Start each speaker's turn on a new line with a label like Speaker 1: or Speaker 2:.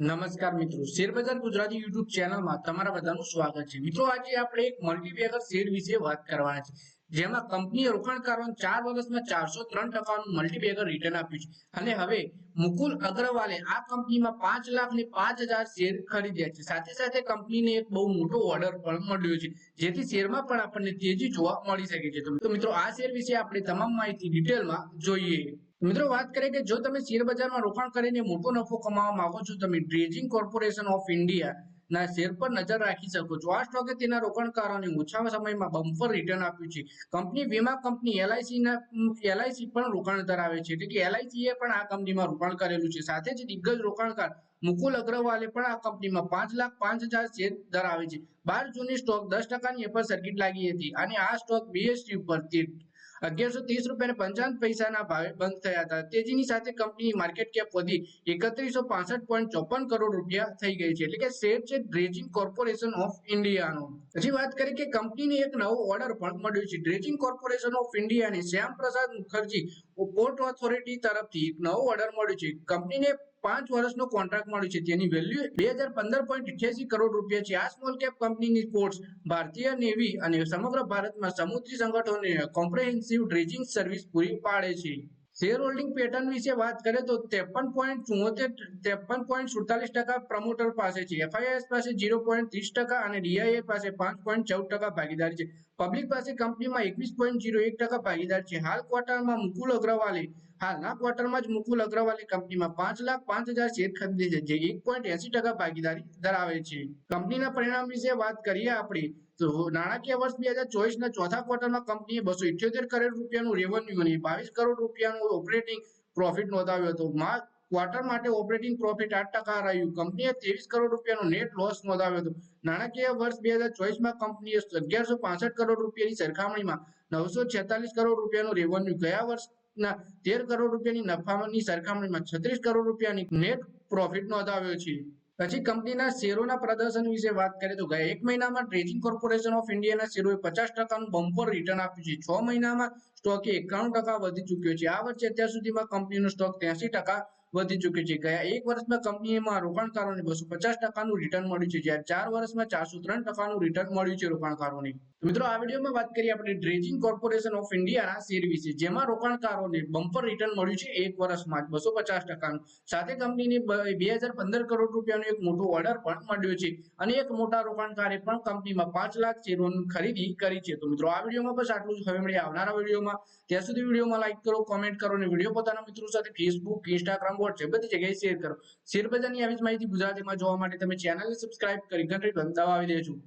Speaker 1: નમસ્કાર મિત્રો. શેરબજાર ગુજરાતી યુટ્યુબ ચેનલમાં તમારા બધાનું સ્વાગત છે. મિત્રો, આજે આપણે એક મલ્ટીબેગર શેર વિશે વાત કરવાના છે. જેમાં કંપનીએ રોકાણકારોને ચાર વર્ષમાં ચારસો ત્રણ ટકાનું મલ્ટીબેગર રિટર્ન આપ્યું છે. અને હવે મુકુલ અગ્રવાલે આ કંપનીમાં પાંચ લાખ ને પાંચ હજાર શેર ખરીદ્યા છે. સાથે સાથે કંપનીને એક બહુ મોટો ઓર્ડર પણ મળ્યો છે, જેથી શેરમાં પણ આપણને તેજી જોવા મળી શકે છે. તો મિત્રો, આ શેર વિશે આપણે તમામ માહિતી ડિટેલમાં જોઈએ. મિત્રો, વાત કરીએ કે જો તમે શેર બજારમાં રોકાણ કરીને મોટો નફો કમાવા માંગો છો તમે ડ્રેજિંગ કોર્પોરેશન ઓફ ઇન્ડિયા ના, શેર પર નજર રાખી શકો છો. આ સ્ટોકે તેના રોકાણકારોને ઓછા સમયમાં બમ્પર રિટર્ન આપ્યું છે. કંપની વીમા કંપની એલઆઈસી ના એલઆઈસી પણ રોકાણ ધરાવે છે. એટલે કે એલઆઈસી એ પણ આ કંપનીમાં રોકાણ કરેલું છે. સાથે જ દિગ્ગજ રોકાણકાર મુકુલ અગ્રવાલે પણ આ કંપનીમાં પાંચ લાખ પાંચ હજાર શેર ધરાવે છે. બાર જૂની સ્ટોક દસ ટકાની એપર સર્કિટ લાગી હતી. અને આ સ્ટોક બીએસટી ઉપર અગિયારસો ત્રીસ રૂપિયા પંચાવન પૈસાના ભાવે બંધ થયા હતા. તેજીની સાથે કંપનીની માર્કેટ કેપ વધી એકત્રીસો પાસઠ પોઈન્ટ ચોપન કરોડ રૂપિયા થઈ ગઈ છે. એટલે કે શેર છે ડ્રેજિંગ કોર્પોરેશન ઓફ ઇન્ડિયાનો હજી વાત કરીએ કે કંપનીને એક નવો ઓર્ડર પણ મળ્યો છે. ડ્રેજિંગ કોર્પોરેશન ઓફ ઇન્ડિયાને શ્યામ પ્રસાદ મુખર્જી પોર્ટ ઓથોરિટી તરફથી એક નવો ઓર્ડર મળ્યો છે. કંપનીને પાંચ વર્ષનો કોન્ટ્રાક્ટ મળ્યો છે. તેની વેલ્યુ બે હજાર પંદર પોઈન્ટ અઠ્યાસી કરોડ રૂપિયા છે. આ સ્મોલ કેપ કંપનીની પોર્ટ્સ ભારતીય નેવી અને સમગ્ર ભારતમાં સમુદ્રી સંગઠનોને કોમ્પ્રેહેન્સિવ ડ્રેજિંગ સર્વિસ પૂરી પાડે છે. શેર હોલ્ડિંગ પેટર્ન વિશે વાત કરીએ તો ત્રેપન પોઈન્ટ ચુમ્મોતેર ત્રેપન પોઈન્ટ સુડતાલીસ ટકા પ્રમોટર પાસે છે. એફઆઈએસ પાસે ઝીરો પોઈન્ટ ત્રીસ ટકા અને ડીઆઈએ પાસે પાંચ પોઈન્ટ ચૌદ ટકા ભાગીદારી છે. પબ્લિક પાસે કંપનીમાં એકવીસ પોઈન્ટ ઝીરો એક ટકા ભાગીદાર છે. હાલ ક્વાર્ટરમાં મુકુલ અગ્રવાલે, હાલના ક્વાર્ટરમાં જ મુકુલ અગ્રવાલે કંપનીમાં પાંચ લાખ પાંચ હજાર શેર ખરીદે છે, જે એક પોઈન્ટ એસી ટકા ભાગીદારી ધરાવે છે. કંપનીના પરિણામ વિશે વાત કરીએ આપણે. નાણાકીય વર્ષ બે હજાર ચોવીસ ના ચોથા ક્વાર્ટરમાં કંપનીએ બસો ઇઠ્યોતેર કરોડ રૂપિયાનું રેવન્યુ અને બાવીસ કરોડ રૂપિયાનું ઓપરેટિંગ પ્રોફિટ નોંધાવ્યો હતો. ક્વાર્ટર માટે ઓપરેટિંગ પ્રોફિટ આઠ ટકા રહ્યું. કંપનીએ ત્રેવીસ કરોડ રૂપિયાનો નેટ લોસ નોંધાવ્યો હતો. નાણાકીય વર્ષ બે હજાર ચોવીસમાં કંપનીએ અગિયારસો પાસઠ કરોડ રૂપિયાની સરખામણીમાં નવસો છેતાલીસ કરોડ રૂપિયાનું રેવન્યુ ગયા વર્ષના તેર કરોડ રૂપિયાની નફાની સરખામણીમાં છત્રીસ કરોડ રૂપિયાની નેટ પ્રોફિટ નોંધાવ્યો છે. પછી કંપનીના શેરોના પ્રદર્શન વિશે વાત કરીએ તો ગયા એક મહિનામાં ટ્રેજિંગ કોર્પોરેશન ઓફ ઇન્ડિયાના શેરોએ પચાસ ટકાનું બમ્પર રિટર્ન આપ્યું છે. છ મહિનામાં સ્ટોકે એકાણું ટકા વધી ચૂક્યો છે. આ વર્ષે અત્યાર સુધીમાં કંપનીનો સ્ટોક ત્યાસી ટકા વધી ચૂક્યો છે. ગયા એક વર્ષમાં કંપનીમાં રોકાણકારોને બસો પચાસ ટકાનું રિટર્ન મળ્યું છે. જ્યારે ચાર વર્ષમાં ચારસો ત્રણ ટકાનું રિટર્ન મળ્યું છે રોકાણકારોને. મિત્રો, આ વિડીયોમાં વાત કરીએ આપણે ડ્રેજિંગ કોર્પોરેશન ઓફ ઇન્ડિયાના શેર વિશે. જેમાં રોકાણકારોને બમ્પર રિટર્ન મળ્યું છે એક વર્ષમાં બસો પચાસ ટકાનું. સાથે કંપનીને બે હજાર પંદર કરોડ રૂપિયાનો એક મોટો ઓર્ડર પણ મળ્યો છે. અને એક મોટા રોકાણકારે પણ કંપનીમાં પાંચ લાખ શેરોની ખરીદી કરી છે. તો મિત્રો, આ વિડીયોમાં બસ આટલું જ. હવે મળીએ આવનારા વિડીયોમાં. ત્યાં સુધી વિડીયોમાં લાઇક કરો કોમેન્ટ કરો અને વીડિયો પોતાના મિત્રો સાથે ફેસબુક ઇન્સ્ટાગ્રામ વોટ્સએપ બધી જગ્યાએ શેર કરો. શેર બજારની આવી જ માહિતી ગુજરાતીમાં જોવા માટે તમે ચેનલને સબસ્ક્રાઇબ કરી ઘંટડી દબાવી દેજો.